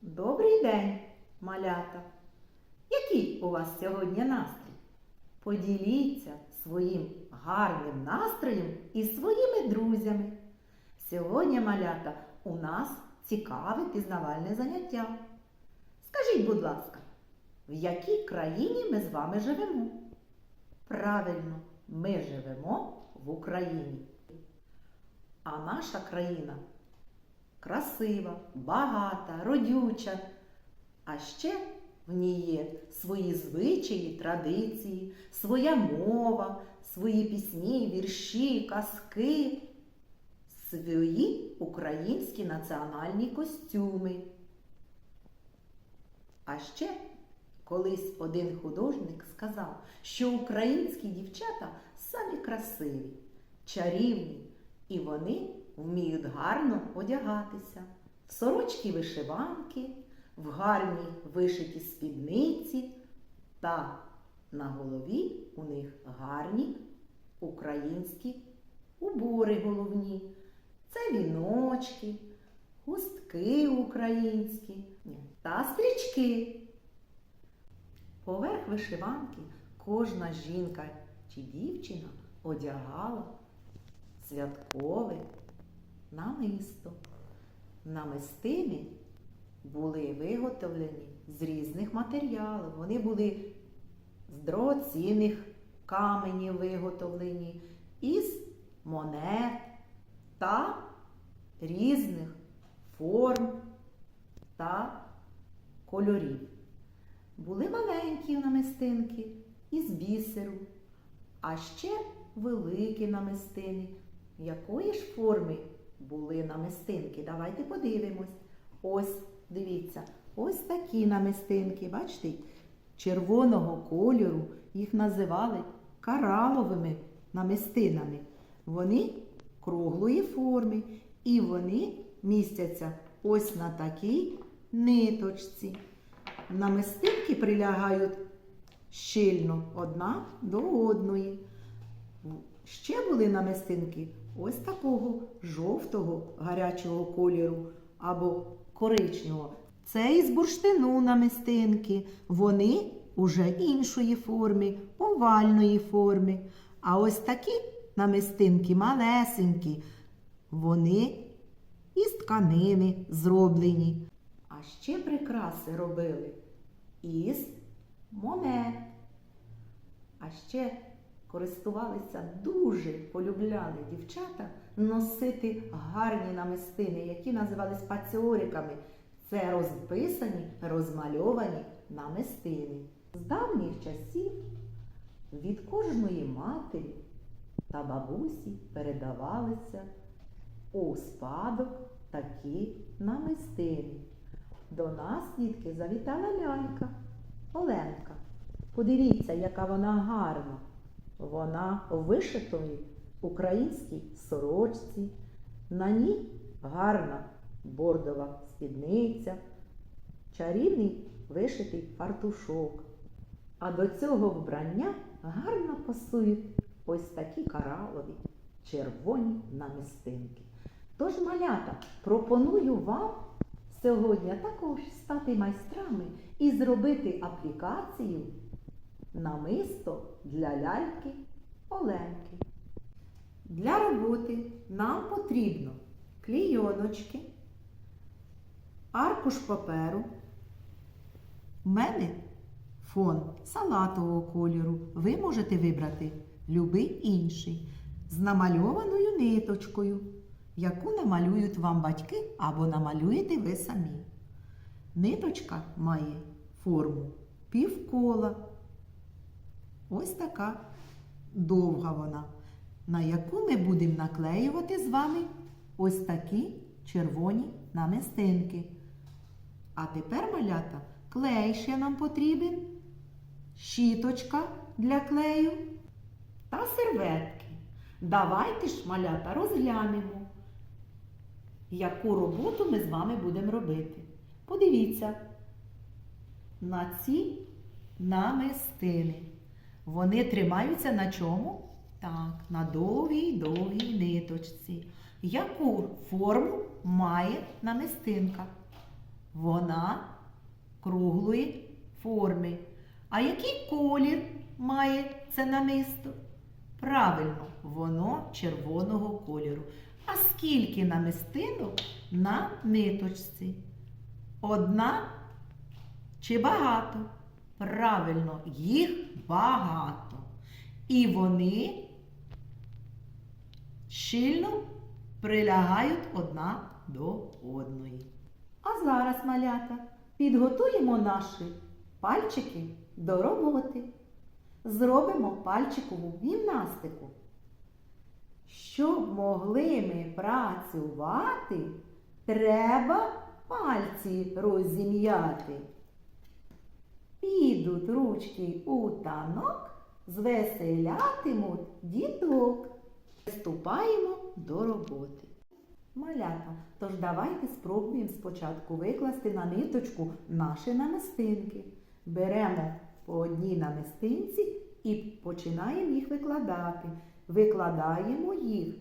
Добрий день, малята! Який у вас сьогодні настрій? Поділіться своїм гарним настроєм із своїми друзями. Сьогодні, малята, у нас цікаве пізнавальне заняття. Скажіть, будь ласка, в якій країні ми з вами живемо? Правильно, ми живемо в Україні. А наша країна красива, багата, родюча. А ще в ній є свої звичаї, традиції, своя мова, свої пісні, вірші, казки, свої українські національні костюми. А ще колись один художник сказав, що українські дівчата самі красиві, чарівні, і вони вміють гарно одягатися. В сорочки вишиванки, в гарні вишиті спідниці та на голові у них гарні українські убори головні. Це віночки, хустки українські та стрічки. Поверх вишиванки кожна жінка чи дівчина одягала святкове намисто. Намистини були виготовлені з різних матеріалів. Вони були з дорогоцінних каменів виготовлені, із монет та різних форм та кольорів. Були маленькі намистинки із бісеру, а ще великі намистини. Якої ж форми були намистинки? Давайте подивимось. Ось, дивіться, ось такі намистинки, бачите, червоного кольору їх називали караловими намистинами. Вони круглої форми і вони містяться ось на такій ниточці. Намистинки прилягають щільно одна до одної. Ще були намистинки ось такого жовтого гарячого кольору або коричневого. Це із бурштину намистинки. Вони уже іншої форми, овальної форми. А ось такі намистинки малесенькі, вони із тканини зроблені. А ще прикраси робили із монет. А ще користувалися дуже полюбляли дівчата носити гарні намистини, які називались паціориками. Це розписані, розмальовані намистини. З давніх часів від кожної матері та бабусі передавалися у спадок такі намистини. До нас, дітки, завітала лялька Оленка. Подивіться, яка вона гарна. Вона вишитої українській сорочці. На ній гарна бордова спідниця, чарівний вишитий фартушок. А до цього вбрання гарно пасують ось такі каралові червоні намистинки. Тож, малята, пропоную вам сьогодні також стати майстрами і зробити аплікацію намисто для ляльки Оленки. Для роботи нам потрібно клійоночки, аркуш паперу. У мене фон салатового кольору. Ви можете вибрати любий інший з намальованою ниточкою, яку намалюють вам батьки або намалюєте ви самі. Ниточка має форму півкола. Ось така довга вона, на яку ми будемо наклеювати з вами ось такі червоні намистинки. А тепер, малята, клей ще нам потрібен, щіточка для клею та серветки. Давайте ж, малята, розглянемо, яку роботу ми з вами будемо робити. Подивіться на ці намистини. Вони тримаються на чому? Так, на довгій довгій ниточці. Яку форму має намистинка? Вона круглої форми. А який колір має це намисто? Правильно, воно червоного кольору. А скільки намистинок на ниточці? Одна чи багато? Правильно, їх багато. І вони щільно прилягають одна до одної. А зараз, малята, підготуємо наші пальчики до роботи. Зробимо пальчикову гімнастику. Щоб могли ми працювати, треба пальці розім'яти. Підуть ручки у танок, звеселятимуть діток. Приступаємо до роботи. Малята, тож давайте спробуємо спочатку викласти на ниточку наші намистинки. Беремо по одній намистинці і починаємо їх викладати. Викладаємо їх.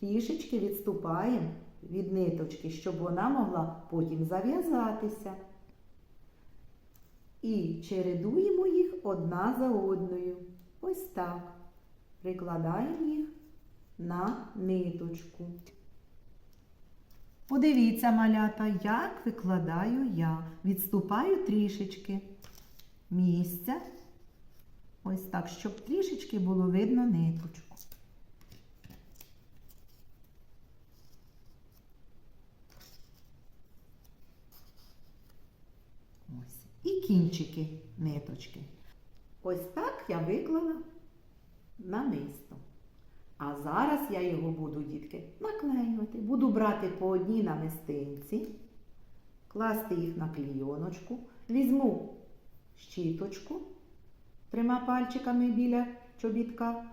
Трішечки відступаємо від ниточки, щоб вона могла потім зав'язатися. І чередуємо їх одна за одною. Ось так. Прикладаємо їх на ниточку. Подивіться, малята, як викладаю я. Відступаю трішечки місця. Ось так, щоб трішечки було видно ниточку. Ось. І кінчики ниточки. Ось так я виклала намисто. А зараз я його буду, дітки, наклеювати. Буду брати по одній намистинці, класти їх на клійоночку, візьму щіточку трьома пальчиками біля чобітка,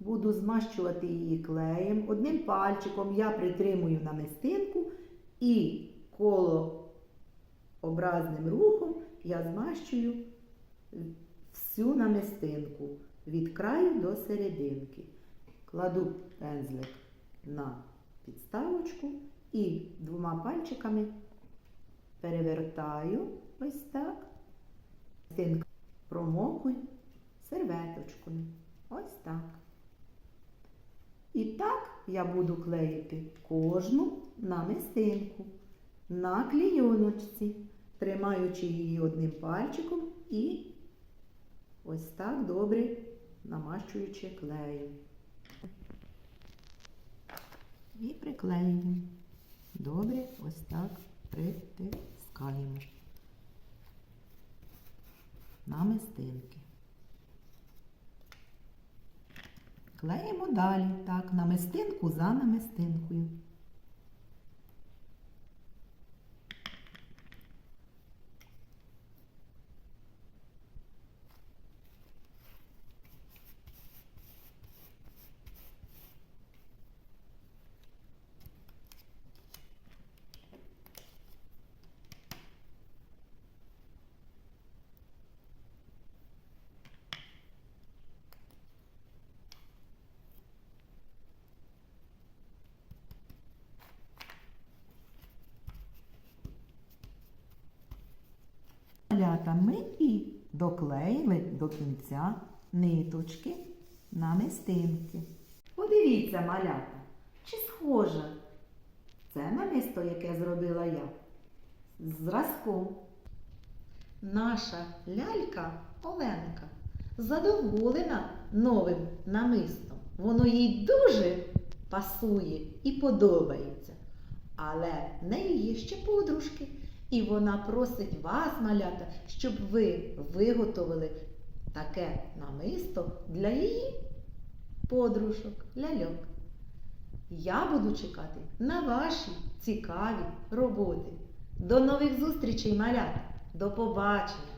буду змащувати її клеєм. Одним пальчиком я притримую намистинку і коло образним рухом я змащую всю намистинку від краю до серединки. Кладу пензлик на підставочку і двома пальчиками перевертаю ось так. Стінку промокую серветочкою. Ось так. І так я буду клеїти кожну намистинку на клійоночці, тримаючи її одним пальчиком і ось так добре намащуючи клеєм. І приклеюємо. Добре, ось так притискаємо намистинки. Клеїмо далі, так, намистинку за намистинкою. Малята ми і доклеїли до кінця ниточки на мистинки. Подивіться, малята, чи схоже це намисто, яке зробила я, з зразком. Наша лялька Оленка задоволена новим намистом. Воно їй дуже пасує і подобається. Але в неї є ще подружки. І вона просить вас, малята, щоб ви виготовили таке намисто для її подружок, ляльок. Я буду чекати на ваші цікаві роботи. До нових зустрічей, малята! До побачення!